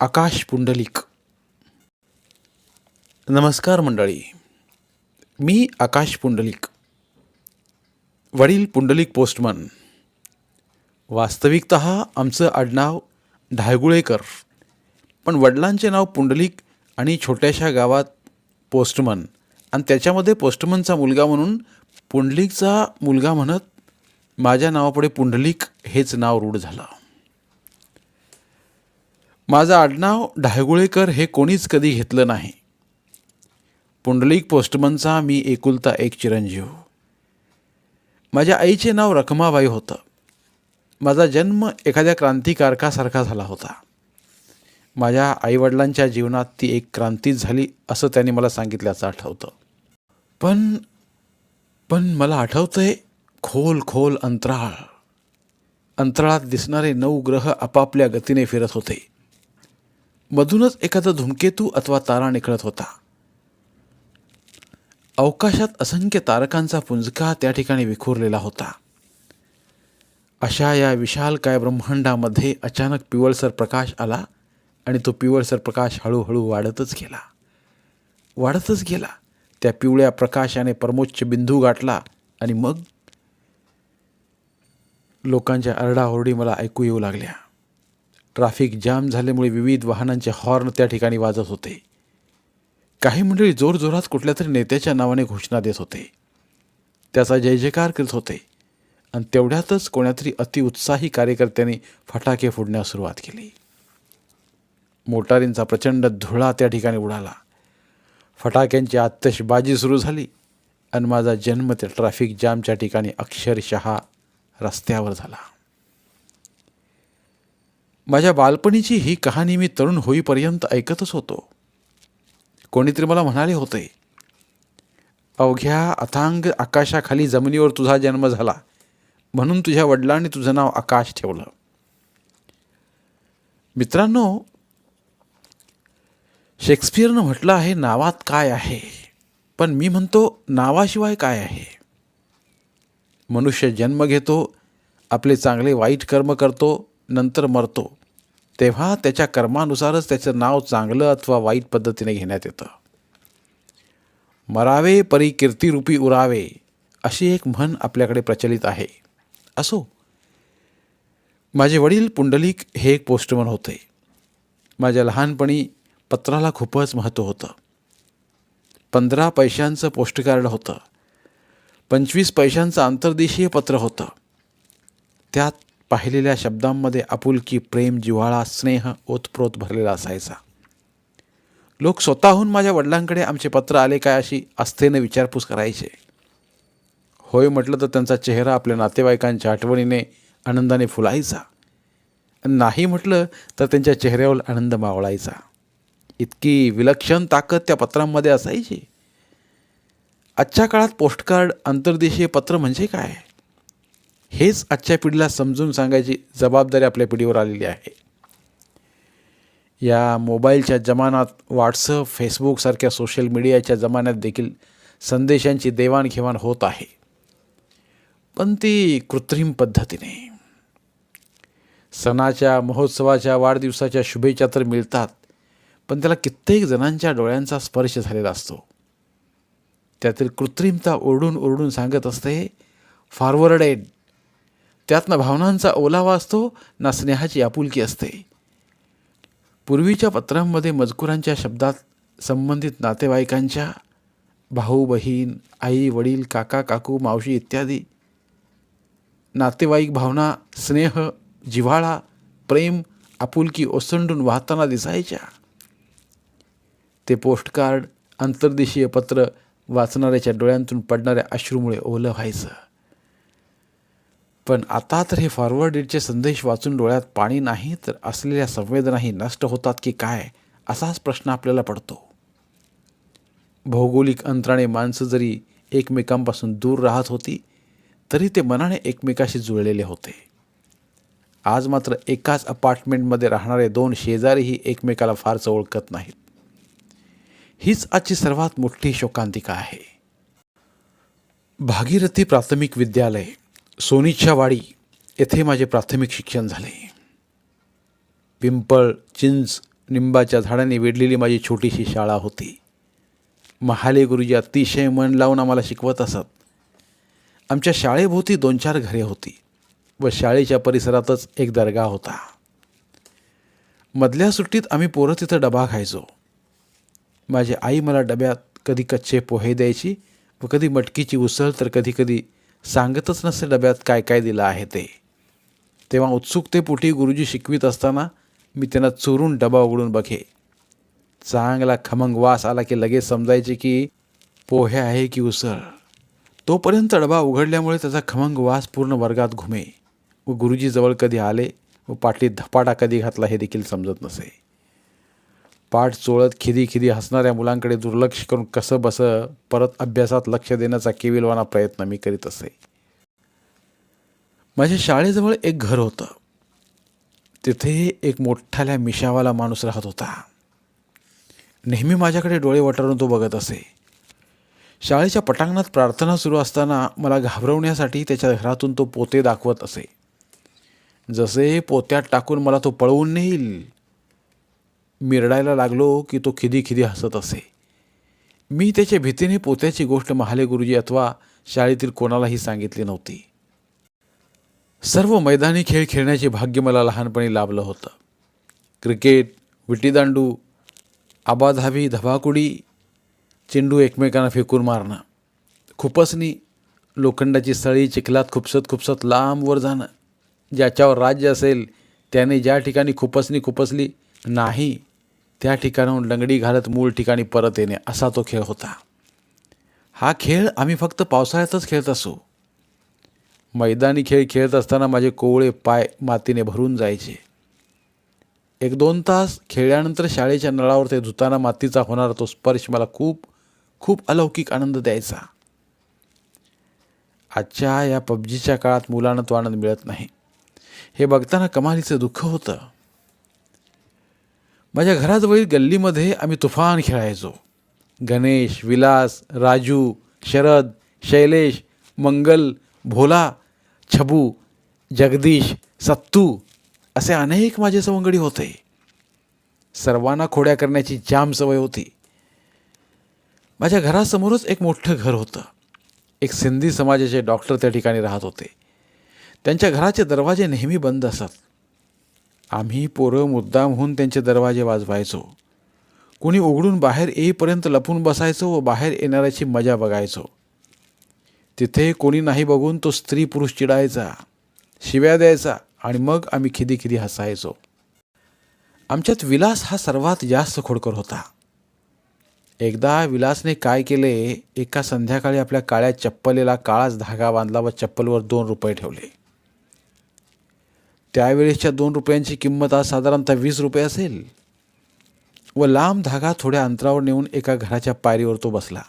आकाश पुंडलिक. नमस्कार मंडळी. मी आकाश पुंडलिक. वडील पुंडलिक पोस्टमन. वास्तविकत आमचं आडनाव ढायगुळेकर पण वडिलांचे नाव पुंडलिक आणि छोट्याशा गावात पोस्टमन. आणि त्याच्यामध्ये पोस्टमनचा मुलगा म्हणून पुंडलिकचा मुलगा म्हणत माझ्या नावापुढे पुंडलिक हेच नाव रूढ झालं. माझं आडनाव ढायगुळेकर हे कोणीच कधी घेतलं नाही. पुंडलिक पोस्टमनचा मी एकुलता एक चिरंजीव. माझ्या आईचे नाव रखमाबाई होतं. माझा जन्म एखाद्या क्रांतिकारकासारखा झाला होता. माझ्या आईवडिलांच्या जीवनात ती एक क्रांतीच झाली असं त्यांनी मला सांगितल्याचं आठवतं. पण पण मला आठवतंय खोल खोल अंतराळ. अंतराळात दिसणारे नऊ ग्रह आपापल्या गतीने फिरत होते. मधूनच एखादा धूमकेतू अथवा तारा निकळत होता. अवकाशात असंख्य तारकांचा पुंजका त्या ठिकाणी विखुरलेला होता. अशा या विशालकाय ब्रह्मांडामध्ये अचानक पिवळसर प्रकाश आला आणि तो पिवळसर प्रकाश हळूहळू वाढतच गेला. वाढतच गेला. त्या पिवळ्या प्रकाशाने परमोच्च बिंदू गाठला आणि मग लोकांच्या आरडाओरडी मला ऐकू येऊ लागल्या. ट्रॅफिक जाम झाल्यामुळे विविध वाहनांचे हॉर्न त्या ठिकाणी वाजत होते. काही मंडळी जोरजोरात कुठल्या तरी नेत्याच्या नावाने घोषणा देत होते. त्याचा जय जयकार करत होते. आणि तेवढ्यातच कोणातरी अतिउत्साही कार्यकर्त्यांनी फटाके फोडण्यास सुरुवात केली. मोटारींचा प्रचंड धुळा त्या ठिकाणी उडाला. फटाक्यांची आतषबाजी सुरू झाली आणि माझा जन्म त्या ट्रॅफिक जामच्या ठिकाणी अक्षरशः रस्त्यावर झाला. माझ्या बालपणीची ही कहाणी मी तरुण होईपर्यंत ऐकतच होतो. कोणीतरी मला म्हणाले होते अवघ्या अथांग आकाशाखाली जमिनीवर तुझा जन्म झाला. म्हणून तुझ्या वडिलांनी तुझं नाव आकाश ठेवलं. मित्रांनो शेक्सपियरनं म्हटलं आहे नावात काय आहे? पण मी म्हणतो नावाशिवाय काय आहे? मनुष्य जन्म घेतो आपले चांगले वाईट कर्म करतो नंतर मरतो. तेव्हा त्याच्या कर्मानुसारच त्याचं नाव चांगलं अथवा वाईट पद्धतीने घेण्यात येतं. मरावे परी कीर्तिरूपी उरावे अशी एक म्हण आपल्याकडे प्रचलित आहे. असो. माझे वडील पुंडलिक हे एक पोस्टमन होते. माझ्या लहानपणी पत्राला खूपच महत्त्व होतं. पंधरा पैशांचं पोस्टकार्ड होतं. पंचवीस पैशांचं आंतरदेशीय पत्र होतं. त्यात पाहिलेल्या शब्दांमध्ये आपुलकी प्रेम जिव्हाळा स्नेह ओतप्रोत भरलेला असायचा. लोक स्वतःहून माझ्या वडिलांकडे आमचे पत्र आले काय अशी आस्थेने विचारपूस करायचे. होय म्हटलं तर त्यांचा चेहरा आपल्या नातेवाईकांच्या आठवणीने आनंदाने फुलायचा. नाही म्हटलं तर त्यांच्या चेहऱ्यावर आनंद मावळायचा. इतकी विलक्षण ताकद त्या पत्रांमध्ये असायची. आजच्या काळात पोस्टकार्ड आंतरदेशीय पत्र म्हणजे काय? हेच आजच्या पिढीला समजून सांगायची जबाबदारी आपल्या पिढीवर आलेली आहे. या मोबाईलच्या जमान्यात व्हॉट्सअप फेसबुकसारख्या सोशल मीडियाच्या जमान्यात देखील संदेशांची देवाणघेवाण होत आहे. पण ती कृत्रिम पद्धतीने. सणाच्या महोत्सवाच्या वाढदिवसाच्या शुभेच्छा तर मिळतात पण त्याला कित्येक जणांच्या डोळ्यांचा स्पर्श झालेला असतो. त्यातील कृत्रिमता ओरडून ओरडून सांगत असते फॉरवर्डेड त्यात ना भावनांचा ओलावा असतो ना स्नेहाची आपुलकी असते. पूर्वीच्या पत्रांमध्ये मजकुरांच्या शब्दात संबंधित नातेवाईकांच्या भाऊ बहीण आई वडील काका काकू मावशी इत्यादी नातेवाईक भावना स्नेह जिव्हाळा प्रेम आपुलकी ओसंडून वाहताना दिसायच्या. ते पोस्टकार्ड आंतरदेशीय पत्र वाचणाऱ्याच्या डोळ्यांतून पडणाऱ्या अश्रूमुळे ओलं व्हायचं. पण आता तर हे फॉरवर्डेडचे संदेश वाचून डोळ्यात पाणी नाही तर असलेल्या संवेदनाही नष्ट होतात की काय असाच प्रश्न आपल्याला पडतो. भौगोलिक अंतराने माणसं जरी एकमेकांपासून दूर राहत होती तरी ते मनाने एकमेकाशी जुळलेले होते. आज मात्र एकाच अपार्टमेंटमध्ये राहणारे दोन शेजारीही एकमेकाला फारसं ओळखत नाहीत. हीच आजची सर्वात मोठी शोकांतिका आहे. भागीरथी प्राथमिक विद्यालय. सोनीच्या वाडी येथे माझे प्राथमिक शिक्षण झाले. पिंपळ चिंच निंबाच्या झाडाने वेढलेली माझी छोटीशी शाळा होती. महाले गुरुजी अतिशय मन लावून आम्हाला शिकवत असत. आमच्या शाळेभोवती दोन चार घरे होती व शाळेच्या परिसरातच एक दर्गा होता. मधल्या सुट्टीत आम्ही पोरं तिथं डबा खायचो. माझी आई मला डब्यात कधी कच्चे पोहे द्यायची व कधी मटकीची उसळ तर कधी कधी सांगतच नसे डब्यात काय काय दिलं आहे ते. तेव्हा उत्सुकतेपोटी गुरुजी शिकवित असताना मी त्यांना चोरून डबा उघडून बघे. चांगला खमंग वास आला की लगेच समजायचे की पोहे आहे की उसळ. तोपर्यंत डबा उघडल्यामुळे त्याचा खमंग वास पूर्ण वर्गात घुमे. व गुरुजी जवळ कधी आले व पाटलीत धपाटा कधी घातला हे देखील समजत नसे. पाठ चोळत खिदी खिदी हसणाऱ्या मुलांकडे दुर्लक्ष करून कसं बसं परत अभ्यासात लक्ष देण्याचा केविलवाना प्रयत्न मी करीत असे. माझ्या शाळेजवळ एक घर होतं. तिथे एक मोठाल्या मिशावाला माणूस राहत होता. नेहमी माझ्याकडे डोळे वटारून तो बघत असे. शाळेच्या पटांगणात प्रार्थना सुरू असताना मला घाबरवण्यासाठी त्याच्या घरातून तो पोते दाखवत असे. जसे पोत्यात टाकून मला तो पळवून नेईल मिरडायला लागलो की तो खिदी खिदी हसत असे. मी त्याच्या भीतीने पोत्याची गोष्ट महाले गुरुजी अथवा शाळेतील कोणालाही सांगितली नव्हती. सर्व मैदानी खेळ खेळण्याचे भाग्य मला लहानपणी लाभलं होतं. क्रिकेट विटीदांडू आबाधाबी धबाकुडी चेंडू एकमेकांना फेकून मारणं खुपसनी लोखंडाची सळी चिखलात खुपसत खुपसत लांब वर जाणं ज्याच्यावर राज्य असेल त्याने ज्या ठिकाणी खुपसणी खुपसली नाही त्या ठिकाणाहून लंगडी घालत मूळ ठिकाणी परत येणे असा तो खेळ होता. हा खेळ आम्ही फक्त पावसाळ्यातच खेळत असू. मैदानी खेळ खेळत असताना माझे कोवळे पाय मातीने भरून जायचे. एक दोन तास खेळल्यानंतर शाळेच्या नळावर ते धुताना मातीचा होणारा तो स्पर्श मला खूप खूप अलौकिक आनंद द्यायचा. आजच्या या पबजीच्या काळात मुलांना तो आनंद मिळत नाही. हे बघताना कमालीचं दुःख होतं. माझ्या घराजवळील गल्लीमध्ये आम्ही तुफान खेळायचो. गणेश विलास राजू शरद शैलेश मंगल भोला छबू जगदीश सत्तू असे अनेक माझे सवंगडी होते. सर्वांना खोड्या करण्याची जाम सवय होती. माझ्या घरासमोरच एक मोठं घर होतं. एक सिंधी समाजाचे डॉक्टर त्या ठिकाणी राहत होते. त्यांच्या घराचे दरवाजे नेहमी बंद असत. आम्ही पोरं मुद्दाम होऊन त्यांचे दरवाजे वाजवायचो. कुणी उघडून बाहेर येईपर्यंत लपून बसायचो व बाहेर येणाऱ्याची मजा बघायचो. तिथे कोणी नाही बघून तो स्त्री पुरुष चिडायचा शिव्या द्यायचा आणि मग आम्ही खिदी खिदी हसायचो. आमच्यात विलास हा सर्वात जास्त खोडकर होता. एकदा विलासने काय केले एका संध्याकाळी आपल्या काळ्या चप्पलेला काळाच धागा बांधला व चप्पलवर दोन रुपये ठेवले. त्यावेळेसच्या दोन रुपयांची किंमत आज साधारणतः वीस रुपये असेल. व लांब धागा थोड्या अंतरावर नेऊन एका घराच्या पायरीवर तो बसला.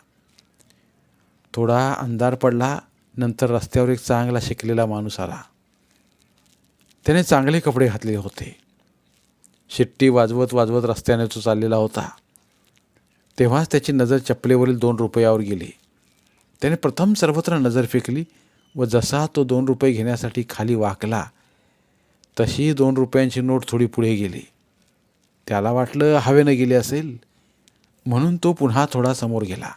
थोडा अंधार पडला नंतर रस्त्यावर एक चांगला शिकलेला माणूस आला. त्याने चांगले कपडे घातलेले होते. शिट्टी वाजवत वाजवत रस्त्याने तो चाललेला होता. तेव्हाच त्याची नजर चपलेवरील दोन रुपयावर गेली. त्याने प्रथम सर्वत्र नजर फेकली व जसा तो दोन रुपये घेण्यासाठी खाली वाकला तशी दोन रुपयांची नोट थोडी पुढे गेली. त्याला वाटलं हवेनं गेली असेल म्हणून तो पुन्हा थोडा समोर गेला.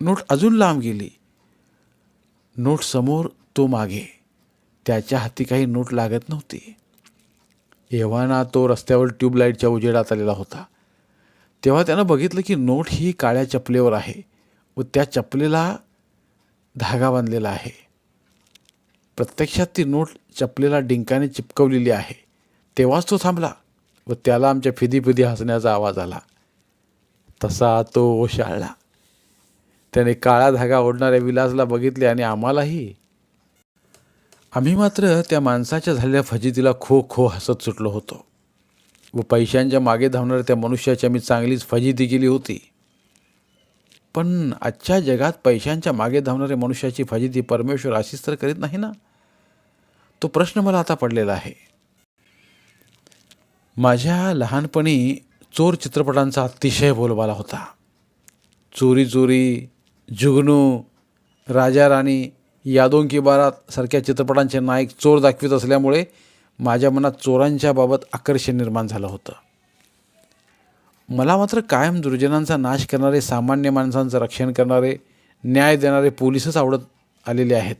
नोट अजून लांब गेली. नोट समोर तो मागे. त्याच्या हाती काही नोट लागत नव्हती. एव्हाना तो रस्त्यावर ट्यूबलाईटच्या उजेडात आलेला होता. तेव्हा त्यानं बघितलं की नोट ही काळ्या चपलेवर आहे व त्या चपलेला धागा बांधलेला आहे. प्रत्यक्षात ती नोट चपलेला डिंकाने चिपकवलेली आहे. तेव्हाच तो थांबला व त्याला आमच्या फिदी फिदी हसण्याचा आवाज आला. तसा तो ओशाळला. त्याने काळा धागा ओढणाऱ्या विलासला बघितले आणि आम्हालाही. आम्ही मात्र त्या माणसाच्या झालेल्या फजितीला खो खो हसत सुटलो होतो व पैशांच्या मागे धावणाऱ्या त्या मनुष्याची आम्ही चांगलीच फजिती केली होती. पण आजच्या जगात पैशांच्या मागे धावणाऱ्या मनुष्याची फजिती परमेश्वर अशीच तर करीत नाही ना? तो प्रश्न मला आता पडलेला आहे. माझ्या लहानपणी चोर चित्रपटांचा अतिशय बोलबाला होता. चोरी चोरी जुगनू राजा राणी यादों की बारात सारख्या चित्रपटांचे नायक चोर दाखवित असल्यामुळे माझ्या मनात चोरांच्या बाबत आकर्षण निर्माण झालं होतं. मला मात्र कायम दुर्जनांचा नाश करणारे सामान्य माणसांचं रक्षण करणारे न्याय देणारे पोलीसच आवडत आलेले आहेत.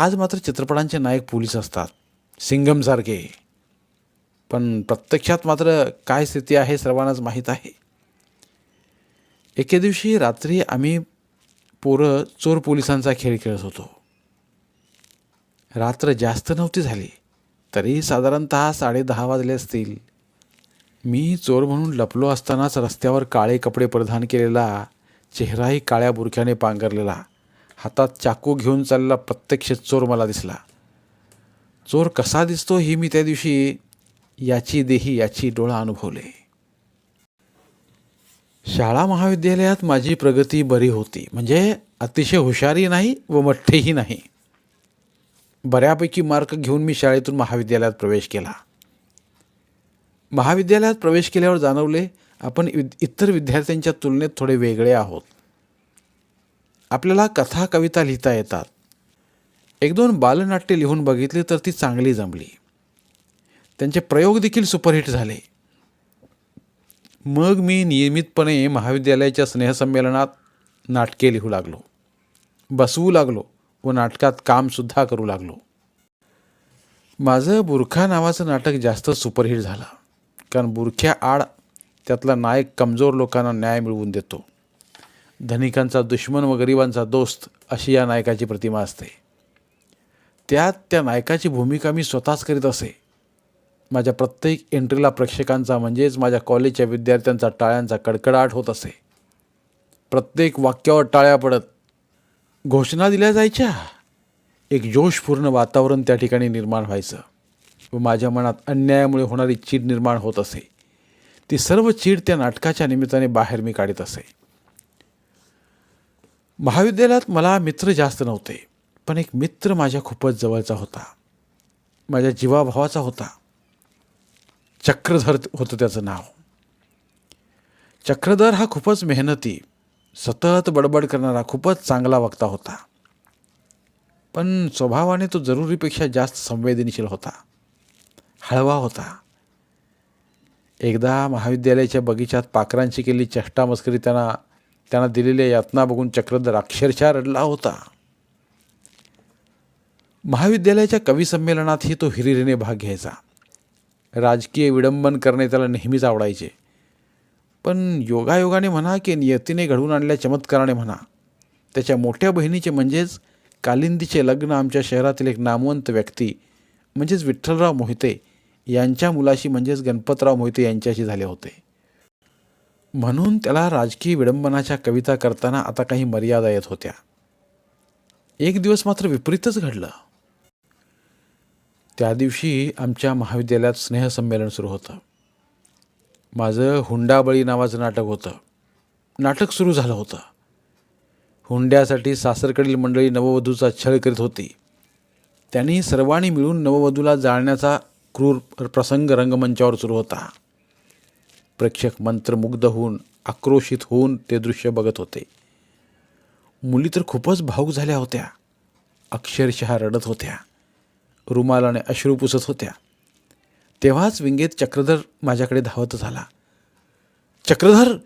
आज मात्र चित्रपटांचे नायक पोलीस असतात. सिंगमसारखे पण प्रत्यक्षात मात्र काय स्थिती आहे सर्वांनाच माहीत आहे. एके दिवशी रात्री आम्ही पोरं चोर पोलिसांचा खेळ खेळत होतो. रात्र जास्त नव्हती झाली तरी साधारणतः साडेदहा वाजले असतील. मी चोर म्हणून लपलो असतानाच रस्त्यावर काळे कपडे परिधान केलेला चेहराही काळ्या बुरख्याने पांघरलेला हातात चाकू घेऊन चाललेला प्रत्यक्ष चोर मला दिसला. चोर कसा दिसतो ही मी त्या दिवशी याची देही याची डोळा अनुभवले. शाळा महाविद्यालयात माझी प्रगती बरी होती. म्हणजे अतिशय हुशारी नाही व मठ्ठेही नाही. बऱ्यापैकी मार्क घेऊन मी शाळेतून महाविद्यालयात प्रवेश केला. महाविद्यालयात प्रवेश केल्यावर जाणवले आपण इतर विद्यार्थ्यांच्या तुलनेत थोडे वेगळे आहोत. आपल्याला कथा कविता लिहिता येतात. एक दोन बालनाट्य लिहून बघितली तर ती चांगली जमली. त्यांचे प्रयोग देखील सुपरहिट झाले. मग मी नियमितपणे महाविद्यालयाच्या स्नेहसंमेलनात नाटके लिहू लागलो. बसवू लागलो व नाटकात कामसुद्धा करू लागलो. माझं बुरखा नावाचं नाटक जास्त सुपरहिट झालं. कारण बुरख्या आड त्यातला नायक कमजोर लोकांना न्याय मिळवून देतो. धनिकांचा दुश्मन व गरिबांचा दोस्त अशी या नायकाची प्रतिमा असते. त्यात त्या नायकाची भूमिका मी स्वतःच करीत असे. माझ्या प्रत्येक एंट्रीला प्रेक्षकांचा म्हणजेच माझ्या कॉलेजच्या विद्यार्थ्यांचा टाळ्यांचा कडकडाट होत असे. प्रत्येक वाक्यावर टाळ्या पडत घोषणा दिल्या जायच्या. एक जोशपूर्ण वातावरण त्या ठिकाणी निर्माण व्हायचं व माझ्या मनात अन्यायामुळे होणारी चीड निर्माण होत असे. ती सर्व चीड त्या नाटकाच्या निमित्ताने बाहेर मी काढत असे. महाविद्यालयात मला मित्र जास्त नव्हते पण एक मित्र माझ्या खूपच जवळचा होता. माझ्या जीवाभावाचा होता. चक्रधर होतं त्याचं नाव. चक्रधर हा खूपच मेहनती सतत बडबड करणारा खूपच चांगला वक्ता होता. पण स्वभावाने तो जरुरीपेक्षा जास्त संवेदनशील होता. हळवा होता. एकदा महाविद्यालयाच्या बगीचात पाखरांची केली चष्टामस्करी त्यांना त्यांना दिलेल्या यातना बघून चक्रधर अक्षरशः रडला होता. महाविद्यालयाच्या कविसंमेलनातही तो हिरिरीने भाग घ्यायचा. राजकीय विडंबन करणे त्याला नेहमीच आवडायचे. पण योगायोगाने म्हणा की नियतीने घडवून आणल्या चमत्काराने म्हणा त्याच्या मोठ्या बहिणीचे म्हणजेच कालिंदीचे लग्न आमच्या शहरातील एक नामवंत व्यक्ती म्हणजेच विठ्ठलराव मोहिते यांच्या मुलाशी म्हणजेच गणपतराव मोहिते यांच्याशी झाले होते. म्हणून त्याला राजकीय विडंबनाच्या कविता करताना आता काही मर्यादा येत होत्या. एक दिवस मात्र विपरीतच घडलं. त्या दिवशी आमच्या महाविद्यालयात स्नेहसंमेलन सुरू होतं. माझं हुंडाबळी नावाचं नाटक होतं. नाटक सुरू झालं होतं. हुंड्यासाठी सासरकडील मंडळी नववधूचा छळ करीत होती. त्यांनी सर्वांनी मिळून नववधूला जाळण्याचा क्रूर प्रसंग रंगमंचावर सुरू होता. प्रेक्षक मंत्रमुग्ध होऊन आक्रोशित होऊन ते दृश्य बघत होते. मुली तर खूपच भावूक झाल्या होत्या. अक्षरशः रडत होत्या. रुमालाने अश्रू पुसत होत्या. तेव्हाच विंगेत चक्रधर माझ्याकडे धावत झाला. चक्रधर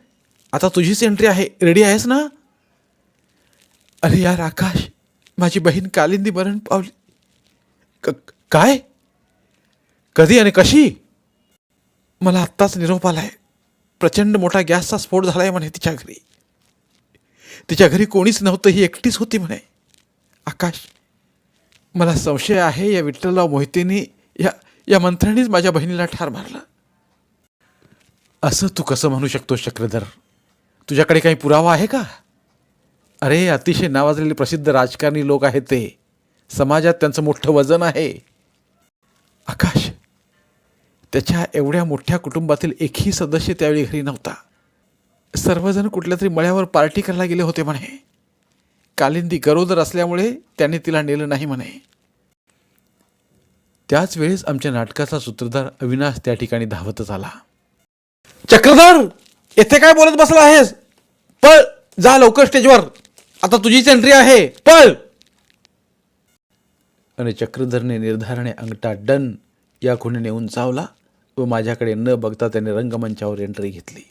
आता तुझीच एंट्री आहे. रेडी आहेस ना? अरे यार आकाश माझी बहीण कालिंदी मरण पावली. क- काय? कधी आणि कशी? मला आत्ताच निरोप आहे प्रचंड मोठा गॅसचा स्फोट झाला आहे म्हणे तिच्या घरी. तिच्या घरी कोणीच नव्हतं ही एकटीच होती म्हणे. आकाश मला संशय आहे या विठ्ठलराव मोहितेने या या मंत्र्यांनीच माझ्या बहिणीला ठार मारलं. असं तू कसं म्हणू शकतो चक्रधर तुझ्याकडे काही पुरावा आहे का? अरे अतिशय नावाजलेले प्रसिद्ध राजकारणी लोक आहेत ते. समाजात त्यांचं मोठं वजन आहे. त्याच्या एवढ्या मोठ्या कुटुंबातील एकही सदस्य त्यावेळी घरी नव्हता. सर्वजण कुठल्या तरी मळ्यावर पार्टी करायला गेले होते म्हणे. कालिंदी गरोदर असल्यामुळे त्याने तिला नेलं नाही म्हणे. त्याच वेळेस आमच्या नाटकाचा सूत्रधार अविनाश त्या ठिकाणी धावतच आला. चक्रधर येथे काय बोलत बसला आहेस? पळ जा लवकर स्टेजवर आता तुझीच एंट्री आहे. पळ! आणि चक्रधरने निर्धाराने अंगठा डन या खुणेने उंचावला. व माझ्याकडे न बघता त्याने रंगमंचावर एंट्री घेतली.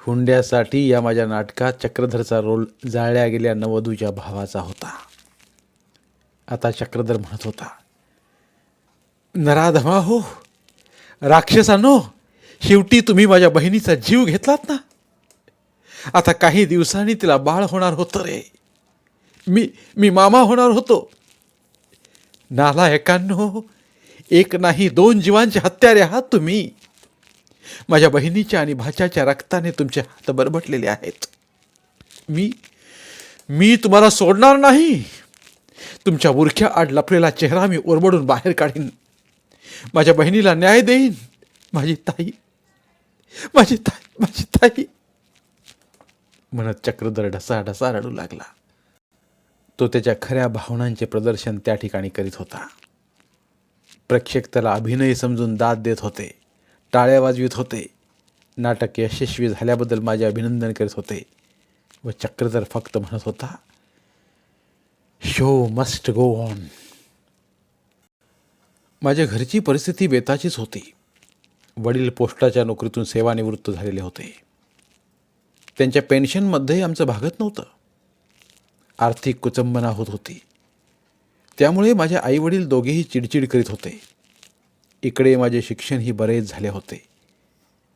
हुंड्यासाठी या माझ्या नाटकात चक्रधरचा रोल जाळल्या गेल्या नवधूच्या भावाचा होता. आता चक्रधर म्हणत होता नराधमा हो राक्षसानो शेवटी तुम्ही माझ्या बहिणीचा जीव घेतलात ना? आता काही दिवसांनी तिला बाळ होणार होतं रे. मी मी मामा होणार होतो. नाला एकांनो एक नाही दोन जीवांचे हत्यारे आहात तुम्ही. माझ्या बहिणीच्या आणि भाच्याच्या रक्ताने तुमचे हात बरबटलेले आहेत. मी मी तुम्हाला सोडणार नाही. तुमच्या बुरख्या आड लपलेला चेहरा मी ओरबडून बाहेर काढीन. माझ्या बहिणीला न्याय देईन. माझी ताई माझी ताई माझी ताई. म्हणत चक्रधर ढसा ढसा रडू लागला. तो त्याच्या खऱ्या भावनांचे प्रदर्शन त्या ठिकाणी करीत होता. प्रेक्षक त्याला अभिनय समजून दाद देत होते. टाळ्या वाजवित होते. नाटक यशस्वी झाल्याबद्दल माझे अभिनंदन करीत होते. व चक्रधर फक्त म्हणत होता शो मस्ट गो ऑन माझ्या घरची परिस्थिती बेताचीच होती. वडील पोस्टाच्या नोकरीतून सेवानिवृत्त झालेले होते. त्यांच्या पेन्शनमध्ये आमचं भागत नव्हतं. आर्थिक कुचंबना होत होती. त्यामुळे माझे आईवडील दोघेही चिडचिड करीत होते. इकडे माझे शिक्षणही बरेच झाले होते.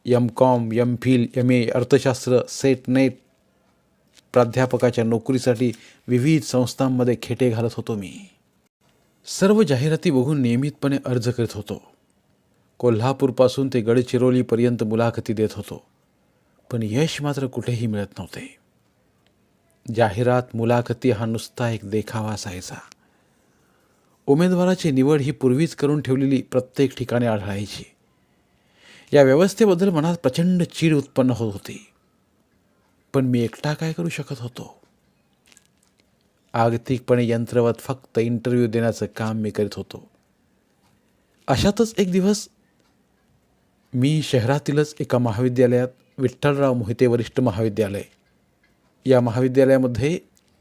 M com M phil M A अर्थशास्त्र सेट नेट प्राध्यापकाच्या नोकरीसाठी विविध संस्थांमध्ये खेटे घालत होतो मी. सर्व जाहिराती बघून नियमितपणे अर्ज करीत होतो. कोल्हापूरपासून ते गडचिरोलीपर्यंत मुलाखती देत होतो. पण यश मात्र कुठेही मिळत नव्हते. जाहिरात मुलाखती हा नुसता एक देखावा असायचा. उमेदवाराची निवड ही पूर्वीच करून ठेवलेली प्रत्येक ठिकाणी आढळायची. या व्यवस्थेबद्दल मनात प्रचंड चीड उत्पन्न होत होती. पण मी एकटा काय करू शकत होतो? आर्थिकपणे यंत्रवत फक्त इंटरव्ह्यू देण्याचं काम मी करीत होतो. अशातच एक दिवस मी शहरातीलच एका महाविद्यालयात विठ्ठलराव मोहिते वरिष्ठ महाविद्यालय या महाविद्यालयामध्ये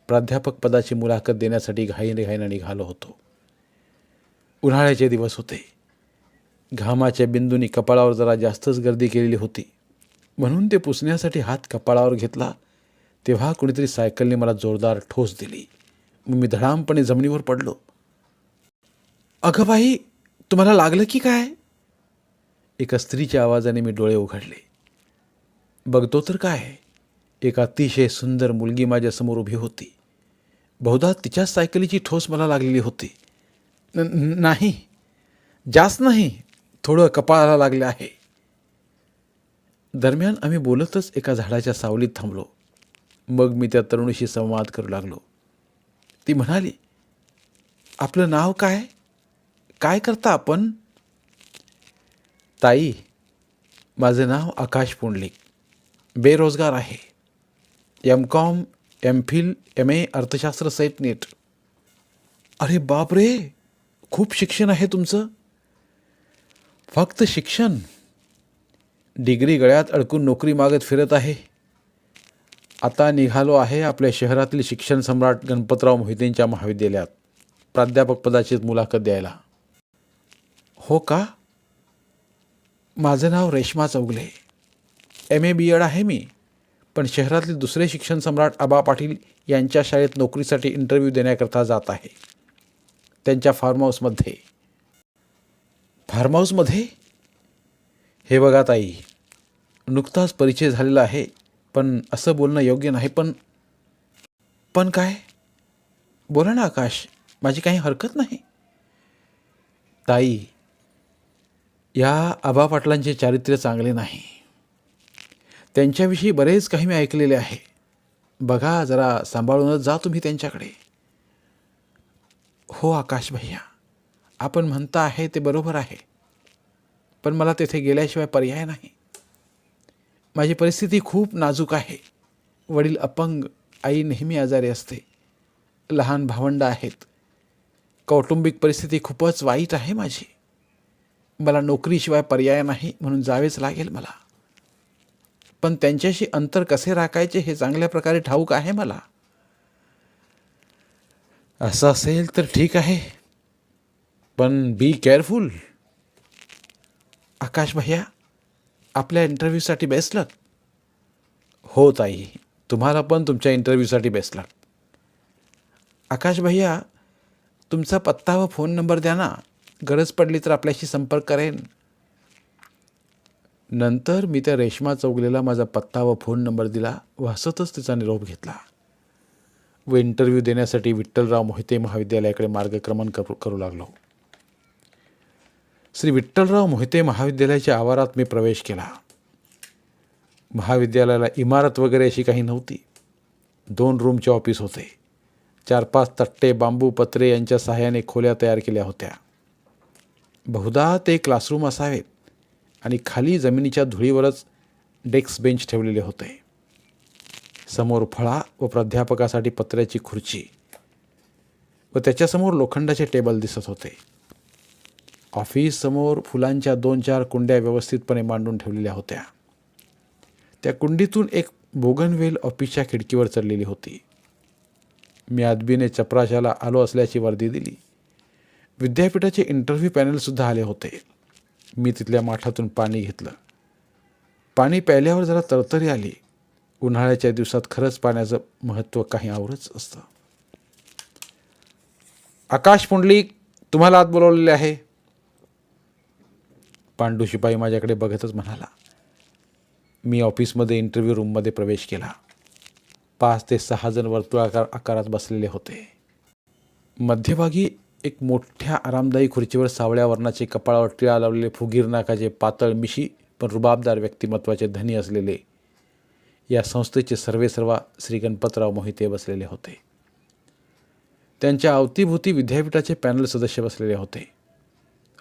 प्राध्यापक पदाची मुलाखत देण्यासाठी घाईने घाईनं निघालो होतो. उन्हाळ्याचे दिवस होते. घामाच्या बिंदूंनी कपाळावर जरा जास्तच गर्दी केलेली होती. म्हणून ते पुसण्यासाठी हात कपाळावर घेतला. तेव्हा कुणीतरी सायकलने मला जोरदार ठोस दिली. मग मी धडामपणे जमिनीवर पडलो. अगं बाई तुम्हाला लागलं की काय? एका स्त्रीच्या आवाजाने मी डोळे उघडले. बघतो तर काय? एक अतिशय सुंदर मुलगी माझ्यासमोर उभी होती. बहुधा तिच्याच सायकलीची ठोस मला लागलेली होती. नाही. जास्त नाही. थोडं कपाळाला लागलं आहे. दरम्यान आम्ही बोलतच एका झाडाच्या सावलीत थांबलो. मग मी त्या तरुणीशी संवाद करू लागलो. ती म्हणाली आपलं नाव काय? काय करता आपण? ताई माझं नाव आकाश पुंडलिक. बेरोजगार आहे. M com M phil M A अर्थशास्त्र सहित नीट. अरे बापरे! खूप शिक्षण आहे तुमचं? फक्त शिक्षण? डिग्री गळ्यात अडकून नोकरी मागत फिरत आहे? आता निघालो आहे आपल्या शहरातील शिक्षण सम्राट गणपतराव मोहितेंच्या महाविद्यालयात. प्राध्यापक पदाची मुलाखत द्यायला. हो का? माझं नाव Reshma Chougule. M A B Ed आहे मी. पण शहरातले दुसरे शिक्षण सम्राट आबा पाटील यांच्या शाळेत नोकरीसाठी इंटरव्ह्यू देण्याकरता जात आहे. त्यांच्या फार्म हाऊसमध्ये फार्म हाऊसमध्ये हे बघा ताई नुकताच परिचय झालेला आहे पण असं बोलणं योग्य नाही पण पण काय? बोला ना आकाश माझी काही हरकत नाही. ताई या आबा पाटलांचे चारित्र्य चांगले नाही. त्यांच्याविषयी बरेच काही मी ऐकलेले आहे. बघा जरा सांभाळूनच जा तुम्ही त्यांच्याकडे. हो आकाश भैया आपण म्हणता आहे ते बरोबर आहे पण मला तेथे गेल्याशिवाय पर्याय नाही. माझी परिस्थिती खूप नाजूक आहे. वडील अपंग आई नेहमी आजारी असते. लहान भावंड आहेत. कौटुंबिक परिस्थिती खूपच वाईट आहे माझी. मला नोकरीशिवाय पर्याय नाही म्हणून जावेच लागेल मला. पण त्यांच्याशी अंतर कसे राखायचे हे चांगल्या प्रकारे ठाऊक आहे मला. असं असेल तर ठीक आहे. पण बी केअरफुल आकाश भैया आपल्या इंटरव्ह्यूसाठी बेस्ट लक हो ताई तुम्हाला पण तुमच्या इंटरव्ह्यूसाठी बेस्ट लक आकाश भैया तुमचा पत्ता व फोन नंबर द्या ना. गरज पडली तर आपल्याशी संपर्क करेन. नंतर मी त्या रेशमा चौगलेला माझा पत्ता व फोन नंबर दिला व हसतच तिचा निरोप घेतला. व इंटरव्ह्यू देण्यासाठी विठ्ठलराव मोहिते महाविद्यालयाकडे मार्गक्रमण करू करू लागलो. श्री विठ्ठलराव मोहिते महाविद्यालयाच्या आवारात मी प्रवेश केला. महाविद्यालयाला इमारत वगैरे अशी काही नव्हती. दोन रूमचे ऑफिस होते. चार पाच तट्टे बांबू पत्रे यांच्या सहाय्याने खोल्या तयार केल्या होत्या. बहुधा ते क्लासरूम असावेत आणि खाली जमिनीच्या धुळीवरच डेस्क बेंच ठेवलेले होते. समोर फळा व प्राध्यापकासाठी पत्र्याची खुर्ची. व त्याच्यासमोर लोखंडाचे टेबल दिसत होते. ऑफिस समोर फुलांच्या दोन चार कुंड्या व्यवस्थितपणे मांडून ठेवलेल्या होत्या. त्या कुंडीतून एक बोगनवेल ऑफिसच्या खिडकीवर चढलेली होती. मी आदबीने चपराशाला आलो असल्याची वर्दी दिली. विद्यापीठाचे इंटरव्ह्यू पॅनलसुद्धा आले होते. मी तिथल्या माठातून पाणी घेतलं. पाणी प्यायल्यावर जरा तरतरी आली. उन्हाळ्याच्या दिवसात खरंच पाण्याचं महत्त्व काही आवरच असतं. आकाश पुंडलिक तुम्हाला आत बोलवलेले आहे. पांडू शिपाई माझ्याकडे बघतच म्हणाला मी ऑफिसमध्ये इंटरव्ह्यू रूममध्ये प्रवेश केला. पाच ते सहा जण वर्तुळाकार आकारात बसलेले होते. मध्यभागी एक मोठ्या आरामदायी खुर्चीवर सावळ्या वर्णाचे कपाळावर टिळा लावलेले फुगीर नाकाचे पातळ मिशी पण रुबाबदार व्यक्तिमत्वाचे धनी असलेले या संस्थेचे सर्वेसर्वा श्री गणपतराव मोहिते बसलेले होते. त्यांच्या अवतीभोवती विद्यापीठाचे पॅनल सदस्य बसलेले होते.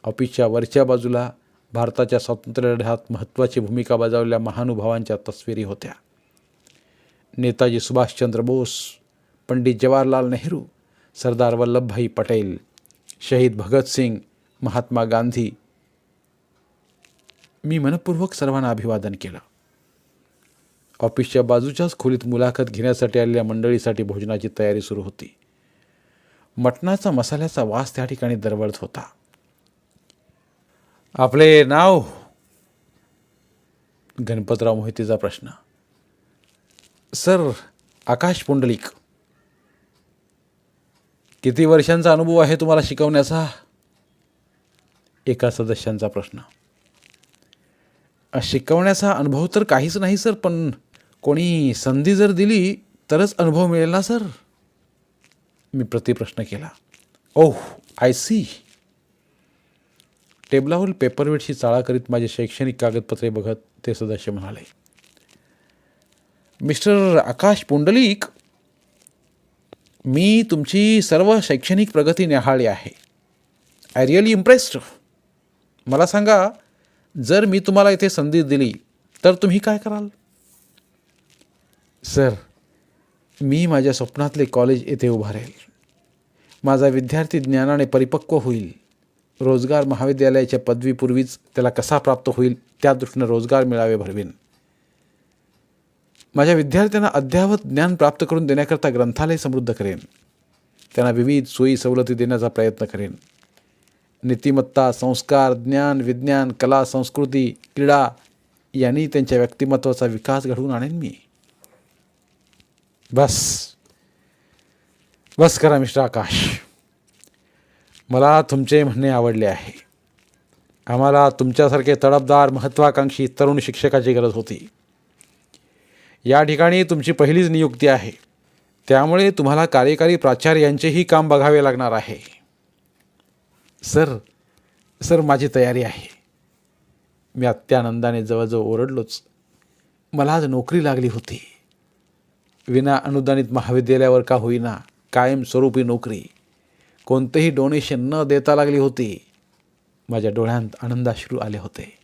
ऑफिसच्या वरच्या बाजूला भारताच्या स्वातंत्र्यलढ्यात महत्त्वाची भूमिका बजावलेल्या महानुभावांच्या तस्विरी होत्या. नेताजी सुभाषचंद्र बोस पंडित जवाहरलाल नेहरू सरदार वल्लभभाई पटेल शहीद भगतसिंग महात्मा गांधी. मी मनपूर्वक सर्वांना अभिवादन केलं. ऑफिसच्या बाजूच्याच खोलीत मुलाखत घेण्यासाठी आलेल्या मंडळीसाठी भोजनाची तयारी सुरू होती. मटणाचा मसाल्याचा वास त्या ठिकाणी दरवळत होता. आपले नाव? गणपतराव मोहितेचा प्रश्न. सर आकाश पुंडलिक. किती वर्षांचा अनुभव आहे तुम्हाला शिकवण्याचा? एका सदस्यांचा प्रश्न. शिकवण्याचा अनुभव तर काहीच नाही सर पण कोणी संधी जर दिली तरच अनुभव मिळेल ना सर? मी प्रतिप्रश्न केला. ओह आय सी टेबलावरील पेपरवेटशी चाळा करीत माझे शैक्षणिक कागदपत्रे बघत ते सदस्य म्हणाले मिस्टर आकाश पुंडलिक मी तुमची सर्व शैक्षणिक प्रगती निहाळली आहे. आय रिअली इम्प्रेस्ड मला सांगा जर मी तुम्हाला इथे संधी दिली तर तुम्ही काय कराल? सर मी माझ्या स्वप्नातले कॉलेज येथे उभारेल माझा विद्यार्थी ज्ञानाने परिपक्व होईल. रोजगार महाविद्यालयाच्या पदवीपूर्वीच त्याला कसा प्राप्त होईल त्या दृष्टीनं रोजगार मिळावे भरवीन. माझ्या विद्यार्थ्यांना अद्यावत ज्ञान प्राप्त करून देण्याकरता ग्रंथालय समृद्ध करेन. त्यांना विविध सोयी सवलती देण्याचा प्रयत्न करेन. नीतिमत्ता संस्कार ज्ञान विज्ञान कला संस्कृती क्रीडा यांनी त्यांच्या व्यक्तिमत्वाचा विकास घडवून आणेन मी. बस. बस करा मिस्टर आकाश. मला तुमचे म्हणणे आवडले आहे. आम्हाला तुमच्यासारखे तडपदार महत्त्वाकांक्षी तरुण शिक्षकाची गरज होती. या ठिकाणी तुमची पहिलीच नियुक्ती आहे. त्यामुळे तुम्हाला कार्यकारी प्राचार्य यांचेही काम बघावे लागणार आहे. सर सर माझी तयारी आहे. मी अत्यानंदाने जवळजवळ ओरडलोच. मला आज नोकरी लागली होती. विना अनुदानित महाविद्यालयावर का होईना कायमस्वरूपी नोकरी. कोणतेही डोनेशन न देता लागली होती माझ्या डोळ्यांत आनंदाश्रू आले होते.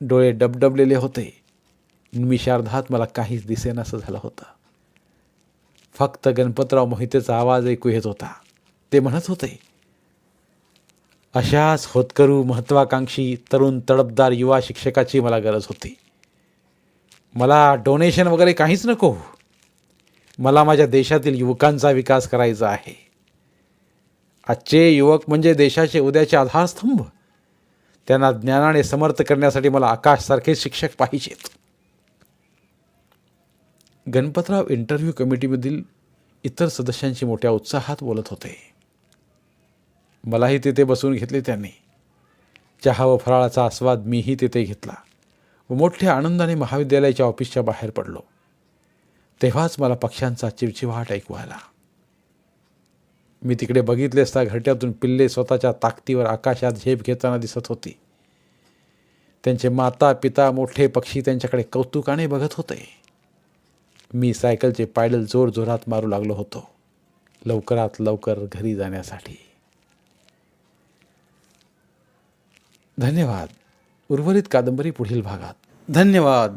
डोळे डबडबलेले होते. निमिषार्धात मला काहीच दिसेनासं झालं होतं. फक्त गणपतराव मोहितेचा आवाज ऐकू येत होता. ते म्हणत होते अशाच होतकरू महत्त्वाकांक्षी तरुण तडपदार युवा शिक्षकाची मला गरज होती. मला डोनेशन वगैरे काहीच नको. मला माझ्या देशातील युवकांचा विकास करायचा आहे. आजचे युवक म्हणजे देशाचे उद्याचे आधारस्तंभ. त्यांना ज्ञानाने समर्थ करण्यासाठी मला आकाशसारखे शिक्षक पाहिजेत. गणपतराव इंटरव्ह्यू कमिटीमधील इतर सदस्यांशी मोठ्या उत्साहात बोलत होते. मलाही तिथे बसून घेतले त्यांनी. चहा व फराळाचा आस्वाद मीही तिथे घेतला व मोठ्या आनंदाने महाविद्यालयाच्या ऑफिसच्या बाहेर पडलो. तेव्हाच मला पक्ष्यांचा चिवचिवाट ऐकू आला. मी तिकडे बघितले असता घरट्यातून पिल्ले स्वतःच्या ताकदीवर आकाशात झेप घेताना दिसत होती. त्यांचे माता पिता मोठे पक्षी त्यांच्याकडे कौतुकाने बघत होते. मी सायकलचे पायडल जोर जोरात मारू लागलो होतो लवकरात लवकर घरी जाण्यासाठी. धन्यवाद. उर्वरित कादंबरी पुढील भागात. धन्यवाद.